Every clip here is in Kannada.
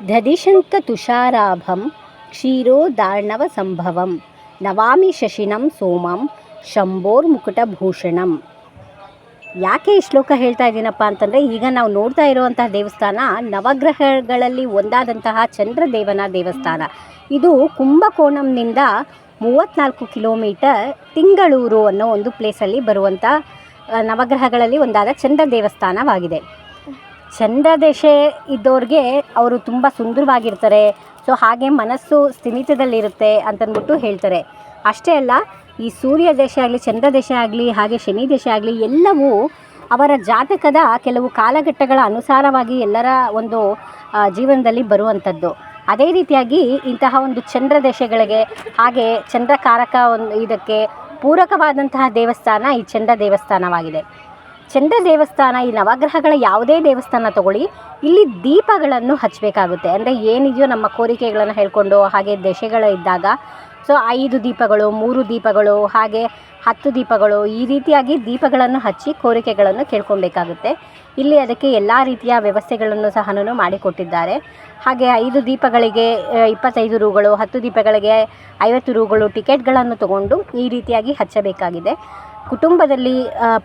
ದಧಿಶಂತ ತುಷಾರಾಭಂ ಕ್ಷೀರೋದಾರ್ಣವ ಸಂಭವಂ ನವಾಮಿ ಶಶಿನಂ ಸೋಮಂ ಶಂಭೋರ್ಮುಕುಟಭೂಷಣಂ ಯಾಕೆ ಈ ಶ್ಲೋಕ ಹೇಳ್ತಾ ಇದ್ದೀನಪ್ಪ ಅಂತಂದರೆ, ಈಗ ನಾವು ನೋಡ್ತಾ ಇರುವಂತಹ ದೇವಸ್ಥಾನ ನವಗ್ರಹಗಳಲ್ಲಿ ಒಂದಾದಂತಹ ಚಂದ್ರದೇವನ ದೇವಸ್ಥಾನ. ಇದು ಕುಂಭಕೋಣಂನಿಂದ ಮೂವತ್ತ್ನಾಲ್ಕು ಕಿಲೋಮೀಟರ್ ತಿಂಗಳೂರು ಅನ್ನೋ ಒಂದು ಪ್ಲೇಸಲ್ಲಿ ಬರುವಂಥ ನವಗ್ರಹಗಳಲ್ಲಿ ಒಂದಾದ ಚಂದ್ರ ದೇವಸ್ಥಾನವಾಗಿದೆ ಚಂದ್ರ ದಶೆ ಇದ್ದವ್ರಿಗೆ ಅವರು ತುಂಬ ಸುಂದರವಾಗಿರ್ತಾರೆ. ಸೊ ಹಾಗೆ ಮನಸ್ಸು ಸ್ಥಿಮಿತದಲ್ಲಿರುತ್ತೆ ಅಂತಂದ್ಬಿಟ್ಟು ಹೇಳ್ತಾರೆ. ಅಷ್ಟೇ ಅಲ್ಲ, ಈ ಸೂರ್ಯ ದೇಶ ಆಗಲಿ, ಚಂದ್ರ ದೇಶ ಆಗಲಿ, ಹಾಗೆ ಶನಿ ದೇಶ ಆಗಲಿ ಎಲ್ಲವೂ ಅವರ ಜಾತಕದ ಕೆಲವು ಕಾಲಘಟ್ಟಗಳ ಅನುಸಾರವಾಗಿ ಎಲ್ಲರ ಒಂದು ಜೀವನದಲ್ಲಿ ಬರುವಂಥದ್ದು. ಅದೇ ರೀತಿಯಾಗಿ ಇಂತಹ ಒಂದು ಚಂದ್ರ ದೇಶಗಳಿಗೆ ಹಾಗೆ ಚಂದ್ರಕಾರಕ ಒಂದು ಇದಕ್ಕೆ ಪೂರಕವಾದಂತಹ ದೇವಸ್ಥಾನ ಈ ಚಂದ್ರ ದೇವಸ್ಥಾನವಾಗಿದೆ. ಚಂದ್ರ ದೇವಸ್ಥಾನ, ಈ ನವಗ್ರಹಗಳ ಯಾವುದೇ ದೇವಸ್ಥಾನ ತಗೊಳ್ಳಿ, ಇಲ್ಲಿ ದೀಪಗಳನ್ನು ಹಚ್ಚಬೇಕಾಗುತ್ತೆ ಅಂದರೆ ಏನಿದೆಯೋ ನಮ್ಮ ಕೋರಿಕೆಗಳನ್ನು ಹೇಳ್ಕೊಂಡು, ಹಾಗೆ ದಶೆಗಳು ಇದ್ದಾಗ, ಸೊ ಐದು ದೀಪಗಳು, ಮೂರು ದೀಪಗಳು, ಹಾಗೆ ಹತ್ತು ದೀಪಗಳು, ಈ ರೀತಿಯಾಗಿ ದೀಪಗಳನ್ನು ಹಚ್ಚಿ ಕೋರಿಕೆಗಳನ್ನು ಕೇಳ್ಕೊಬೇಕಾಗುತ್ತೆ ಇಲ್ಲಿ ಅದಕ್ಕೆ ಎಲ್ಲ ರೀತಿಯ ವ್ಯವಸ್ಥೆಗಳನ್ನು ಸಹ ಮಾಡಿಕೊಟ್ಟಿದ್ದಾರೆ. ಹಾಗೆ ಐದು ದೀಪಗಳಿಗೆ ಇಪ್ಪತ್ತೈದು ರೂಗಳು, ಹತ್ತು ದೀಪಗಳಿಗೆ ಐವತ್ತು ರೂಗಳು ಟಿಕೆಟ್ಗಳನ್ನು ತಗೊಂಡು ಈ ರೀತಿಯಾಗಿ ಹಚ್ಚಬೇಕಾಗಿದೆ. ಕುಟುಂಬದಲ್ಲಿ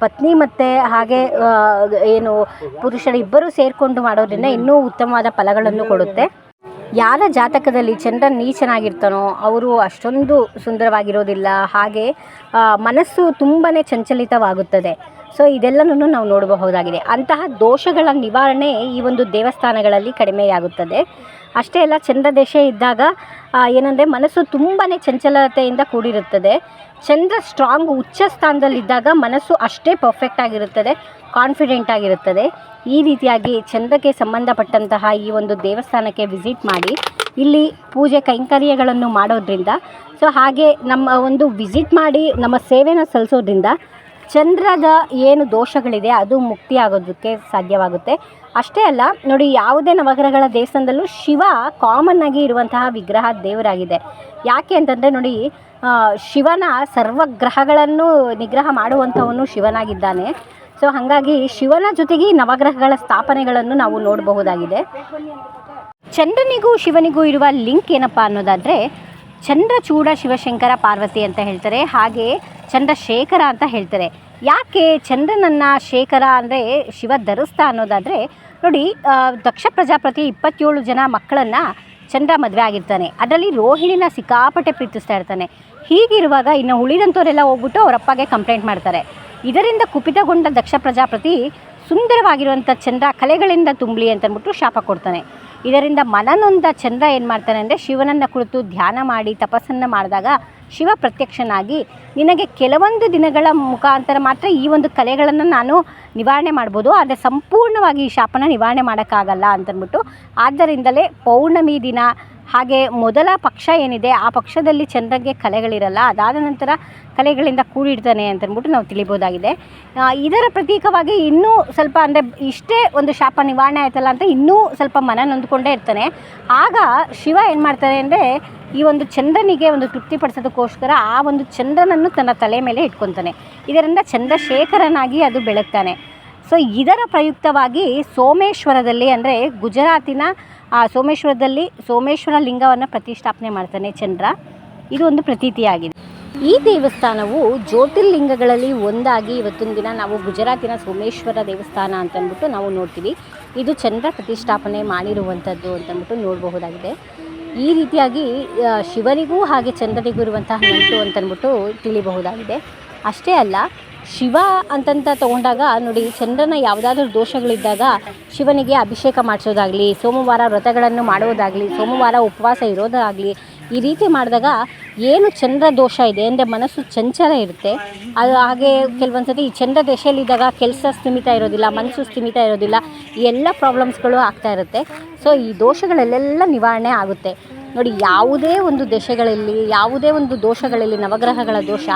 ಪತ್ನಿ ಮತ್ತು, ಹಾಗೆ ಏನು ಪುರುಷರು ಇಬ್ಬರು ಸೇರಿಕೊಂಡು ಮಾಡೋದ್ರಿಂದ ಇನ್ನೂ ಉತ್ತಮವಾದ ಫಲಗಳನ್ನು ಕೊಡುತ್ತೆ. ಯಾರ ಜಾತಕದಲ್ಲಿ ಚಂದ್ರ ನೀಚನಾಗಿರ್ತಾನೋ, ಅವರು ಅಷ್ಟೊಂದು ಸುಂದರವಾಗಿರೋದಿಲ್ಲ. ಹಾಗೆ ಮನಸ್ಸು ತುಂಬಾ ಚಂಚಲಿತವಾಗುತ್ತದೆ. ಸೊ ಇದೆಲ್ಲನೂ ನಾವು ನೋಡಬಹುದಾಗಿದೆ. ಅಂತಹ ದೋಷಗಳ ನಿವಾರಣೆ ಈ ಒಂದು ದೇವಸ್ಥಾನಗಳಲ್ಲಿ ಕಡಿಮೆಯಾಗುತ್ತದೆ. ಅಷ್ಟೇ ಅಲ್ಲ ಚಂದ್ರ ದಶೆ ಇದ್ದಾಗ ಏನಂದರೆ ಮನಸ್ಸು ತುಂಬಾ ಚಂಚಲತೆಯಿಂದ ಕೂಡಿರುತ್ತದೆ. ಚಂದ್ರ ಸ್ಟ್ರಾಂಗ್ ಉಚ್ಚ ಸ್ಥಾನದಲ್ಲಿದ್ದಾಗ ಮನಸ್ಸು ಅಷ್ಟೇ ಪರ್ಫೆಕ್ಟ್ ಆಗಿರುತ್ತದೆ ಕಾನ್ಫಿಡೆಂಟ್ ಆಗಿರುತ್ತದೆ. ಈ ರೀತಿಯಾಗಿ ಚಂದ್ರಕ್ಕೆ ಸಂಬಂಧಪಟ್ಟಂತಹ ಈ ಒಂದು ದೇವಸ್ಥಾನಕ್ಕೆ ವಿಸಿಟ್ ಮಾಡಿ, ಇಲ್ಲಿ ಪೂಜೆ ಕೈಂಕರ್ಯಗಳನ್ನು ಮಾಡೋದ್ರಿಂದ ಸೊ ಹಾಗೆ ನಮ್ಮ ಒಂದು ವಿಸಿಟ್ ಮಾಡಿ, ನಮ್ಮ ಸೇವೆನ ಸಲ್ಲಿಸೋದ್ರಿಂದ ಚಂದ್ರದ ಏನು ದೋಷಗಳಿದೆ ಅದು ಮುಕ್ತಿ ಆಗೋದಕ್ಕೆ ಸಾಧ್ಯವಾಗುತ್ತೆ. ಅಷ್ಟೇ ಅಲ್ಲ, ನೋಡಿ ಯಾವುದೇ ನವಗ್ರಹಗಳ ದೇವಸ್ಥಾನದಲ್ಲೂ ಶಿವ ಕಾಮನ್ ಆಗಿ ಇರುವಂತಹ ವಿಗ್ರಹ ದೇವರಾಗಿದೆ. ಯಾಕೆ ಅಂತಂದರೆ ನೋಡಿ ಶಿವನ ಸರ್ವ ಗ್ರಹಗಳನ್ನು ನಿಗ್ರಹ ಮಾಡುವಂಥವನು ಶಿವನಾಗಿದ್ದಾನೆ. ಸೊ, ಹಾಗಾಗಿ ಶಿವನ ಜೊತೆಗೆ ನವಗ್ರಹಗಳ ಸ್ಥಾಪನೆಗಳನ್ನು ನಾವು ನೋಡಬಹುದಾಗಿದೆ. ಚಂದ್ರನಿಗೂ ಶಿವನಿಗೂ ಇರುವ ಲಿಂಕ್ ಏನಪ್ಪ ಅನ್ನೋದಾದರೆ ಚಂದ್ರಚೂಡ ಶಿವಶಂಕರ ಪಾರ್ವತಿ ಅಂತ ಹೇಳ್ತಾರೆ. ಹಾಗೆ ಚಂದ್ರಶೇಖರ ಅಂತ ಹೇಳ್ತಾರೆ. ಯಾಕೆ ಚಂದ್ರನನ್ನ ಶೇಖರ ಅಂದರೆ ಶಿವ ಧರಿಸ್ತ ಅನ್ನೋದಾದರೆ ನೋಡಿ ದಕ್ಷ ಪ್ರಜಾಪತಿ ಇಪ್ಪತ್ತೇಳು ಜನ ಮಕ್ಕಳನ್ನು ಚಂದ್ರ ಮದುವೆ ಆಗಿರ್ತಾನೆ. ಅದರಲ್ಲಿ ರೋಹಿಣಿನ ಸಿಕ್ಕಾಪಟ್ಟೆ ಪ್ರೀತಿಸ್ತಾ ಇರ್ತಾನೆ. ಹೀಗಿರುವಾಗ ಇನ್ನು ಉಳಿದಂಥವರೆಲ್ಲ ಹೋಗ್ಬಿಟ್ಟು ಅವರಪ್ಪಗೆ ಕಂಪ್ಲೇಂಟ್ ಮಾಡ್ತಾರೆ. ಇದರಿಂದ ಕುಪಿತಗೊಂಡ ದಕ್ಷ ಪ್ರಜಾಪತಿ ಸುಂದರವಾಗಿರುವಂಥ ಚಂದ್ರ ಕಲೆಗಳಿಂದ ತುಂಬಲಿ ಅಂತಂದ್ಬಿಟ್ಟು ಶಾಪ ಕೊಡ್ತಾನೆ. ಇದರಿಂದ ಮನನೊಂದ ಚಂದ್ರ ಏನು ಮಾಡ್ತಾನೆ ಅಂದರೆ ಶಿವನನ್ನು ಕುಳಿತು ಧ್ಯಾನ ಮಾಡಿ, ತಪಸ್ಸನ್ನು ಮಾಡಿದಾಗ ಶಿವ ಪ್ರತ್ಯಕ್ಷನಾಗಿ, ನಿನಗೆ ಕೆಲವೊಂದು ದಿನಗಳ ಮುಖಾಂತರ ಮಾತ್ರ ಈ ಒಂದು ಕಲೆಗಳನ್ನು ನಾನು ನಿವಾರಣೆ ಮಾಡ್ಬೋದು. ಆದರೆ ಸಂಪೂರ್ಣವಾಗಿ ಈ ಶಾಪನ ನಿವಾರಣೆ ಮಾಡೋಕ್ಕಾಗಲ್ಲ ಅಂತಂದ್ಬಿಟ್ಟು, ಆದ್ದರಿಂದಲೇ ಪೌರ್ಣಮಿ ದಿನ, ಹಾಗೆ ಮೊದಲ ಪಕ್ಷ ಏನಿದೆ, ಆ ಪಕ್ಷದಲ್ಲಿ ಚಂದ್ರಗೆ ಕಲೆಗಳಿರಲ್ಲ, ಅದಾದ ನಂತರ ಕಲೆಗಳಿಂದ ಕೂಡಿಡ್ತಾನೆ ಅಂತಂದ್ಬಿಟ್ಟು ನಾವು ತಿಳಿಬೋದಾಗಿದೆ. ಇದರ ಪ್ರತೀಕವಾಗಿ ಇನ್ನೂ ಸ್ವಲ್ಪ ಅಂದರೆ ಇಷ್ಟೇ ಒಂದು ಶಾಪ ನಿವಾರಣೆ ಆಯ್ತಲ್ಲ ಅಂತ ಇನ್ನೂ ಸ್ವಲ್ಪ ಮನ ನೊಂದ್ಕೊಂಡೇ ಇರ್ತಾನೆ. ಆಗ ಶಿವ ಏನು ಮಾಡ್ತಾನೆ ಅಂದರೆ ಈ ಒಂದು ಚಂದ್ರನಿಗೆ ಒಂದು ತೃಪ್ತಿಪಡಿಸೋದಕ್ಕೋಸ್ಕರ ಆ ಒಂದು ಚಂದ್ರನನ್ನು ತನ್ನ ತಲೆ ಮೇಲೆ ಇಟ್ಕೊತಾನೆ. ಇದರಿಂದ ಚಂದ್ರಶೇಖರನಾಗಿ ಅದು ಬೆಳಗ್ತಾನೆ. ಸೊ ಇದರ ಪ್ರಯುಕ್ತವಾಗಿ ಸೋಮೇಶ್ವರದಲ್ಲಿ ಅಂದರೆ ಗುಜರಾತಿನ, ಆ, ಸೋಮೇಶ್ವರದಲ್ಲಿ ಸೋಮೇಶ್ವರ ಲಿಂಗವನ್ನು ಪ್ರತಿಷ್ಠಾಪನೆ ಮಾಡ್ತಾನೆ ಚಂದ್ರ. ಇದು ಒಂದು ಪ್ರತೀತಿಯಾಗಿದೆ. ಈ ದೇವಸ್ಥಾನವು ಜ್ಯೋತಿರ್ಲಿಂಗಗಳಲ್ಲಿ ಒಂದಾಗಿ ಇವತ್ತಿನ ದಿನ ನಾವು ಗುಜರಾತಿನ ಸೋಮೇಶ್ವರ ದೇವಸ್ಥಾನ ಅಂತಂದ್ಬಿಟ್ಟು ನಾವು ನೋಡ್ತೀವಿ. ಇದು ಚಂದ್ರ ಪ್ರತಿಷ್ಠಾಪನೆ ಮಾಡಿರುವಂಥದ್ದು ಅಂತಂದ್ಬಿಟ್ಟು ನೋಡಬಹುದಾಗಿದೆ. ಈ ರೀತಿಯಾಗಿ ಶಿವನಿಗೂ ಹಾಗೆ ಚಂದ್ರನಿಗೂ ಇರುವಂತಹ ನಂಟು ಅಂತಂದ್ಬಿಟ್ಟು ತಿಳಿಬಹುದಾಗಿದೆ. ಅಷ್ಟೇ ಅಲ್ಲ, ಶಿವ ಅಂತಂತ ತಗೊಂಡಾಗ ನೋಡಿ, ಚಂದ್ರನ ಯಾವುದಾದ್ರೂ ದೋಷಗಳಿದ್ದಾಗ ಶಿವನಿಗೆ ಅಭಿಷೇಕ ಮಾಡಿಸೋದಾಗಲಿ, ಸೋಮವಾರ ವ್ರತಗಳನ್ನು ಮಾಡೋದಾಗಲಿ ಸೋಮವಾರ ಉಪವಾಸ ಇರೋದಾಗಲಿ, ಈ ರೀತಿ ಮಾಡಿದಾಗ ಏನು ಚಂದ್ರ ದೋಷ ಇದೆ ಅಂದರೆ ಮನಸ್ಸು ಚಂಚಲ ಇರುತ್ತೆ. ಅದು ಹಾಗೆ ಕೆಲವೊಂದು ಸತಿ ಈ ಚಂದ್ರ ದಶೆಯಲ್ಲಿದ್ದಾಗ ಕೆಲಸ ಸ್ಥಿಮಿತ ಇರೋದಿಲ್ಲ, ಮನಸ್ಸು ಸ್ಥಿಮಿತ ಇರೋದಿಲ್ಲ ಎಲ್ಲ ಪ್ರಾಬ್ಲಮ್ಸ್ಗಳು ಆಗ್ತಾ ಇರುತ್ತೆ. ಸೊ ಈ ದೋಷಗಳಲ್ಲೆಲ್ಲ ನಿವಾರಣೆ ಆಗುತ್ತೆ. ನೋಡಿ, ಯಾವುದೇ ಒಂದು ದಶೆಗಳಲ್ಲಿ, ಯಾವುದೇ ಒಂದು ದೋಷಗಳಲ್ಲಿ, ನವಗ್ರಹಗಳ ದೋಷ,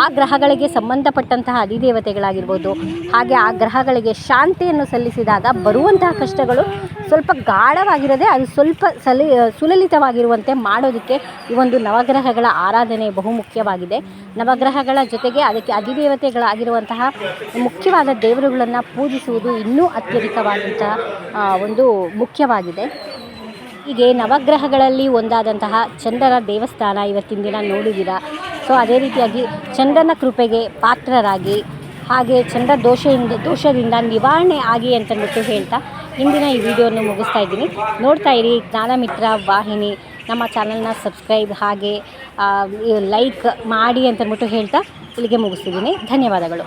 ಆ ಗ್ರಹಗಳಿಗೆ ಸಂಬಂಧಪಟ್ಟಂತಹ ಅಧಿದೇವತೆಗಳಾಗಿರ್ಬೋದು, ಹಾಗೆ ಆ ಗ್ರಹಗಳಿಗೆ ಶಾಂತಿಯನ್ನು ಸಲ್ಲಿಸಿದಾಗ ಬರುವಂತಹ ಕಷ್ಟಗಳು ಸ್ವಲ್ಪ ಗಾಢವಾಗಿರದೆ ಅದು ಸ್ವಲ್ಪ ಸಲಿ, ಸುಲಲಿತವಾಗಿರುವಂತೆ ಮಾಡೋದಕ್ಕೆ ಈ ಒಂದು ನವಗ್ರಹಗಳ ಆರಾಧನೆ ಬಹುಮುಖ್ಯವಾಗಿದೆ ನವಗ್ರಹಗಳ ಜೊತೆಗೆ ಅದಕ್ಕೆ ಅಧಿದೇವತೆಗಳಾಗಿರುವಂತಹ ಮುಖ್ಯವಾದ ದೇವರುಗಳನ್ನು ಪೂಜಿಸುವುದು ಇನ್ನೂ ಅತ್ಯಧಿಕವಾದಂತಹ ಒಂದು ಮುಖ್ಯವಾಗಿದೆ. ಹೀಗೆ ನವಗ್ರಹಗಳಲ್ಲಿ ಒಂದಾದಂತಹ ಚಂದ್ರನ ದೇವಸ್ಥಾನ ಇವತ್ತಿನ ದಿನ ನೋಡಿದ್ದೀರಾ. ಸೊ ಅದೇ ರೀತಿಯಾಗಿ ಚಂದ್ರನ ಕೃಪೆಗೆ ಪಾತ್ರರಾಗಿ ಹಾಗೆ ಚಂದ್ರ ದೋಷದಿಂದ ದೋಷದಿಂದ ನಿವಾರಣೆ ಆಗಿ ಅಂತಂದ್ಬಿಟ್ಟು ಹೇಳ್ತಾ ಇಂದಿನ ಈ ವಿಡಿಯೋವನ್ನು ಮುಗಿಸ್ತಾ ಇದ್ದೀನಿ. ನೋಡ್ತಾ ಇರಿ ಜ್ಞಾನಮಿತ್ರ ವಾಹಿನಿ. ನಮ್ಮ ಚಾನಲ್ನ ಸಬ್ಸ್ಕ್ರೈಬ್ ಹಾಗೆ ಲೈಕ್ ಮಾಡಿ ಅಂತಂದ್ಬಿಟ್ಟು ಹೇಳ್ತಾ ಇಲ್ಲಿಗೆ ಮುಗಿಸ್ತಿದ್ದೀನಿ. ಧನ್ಯವಾದಗಳು.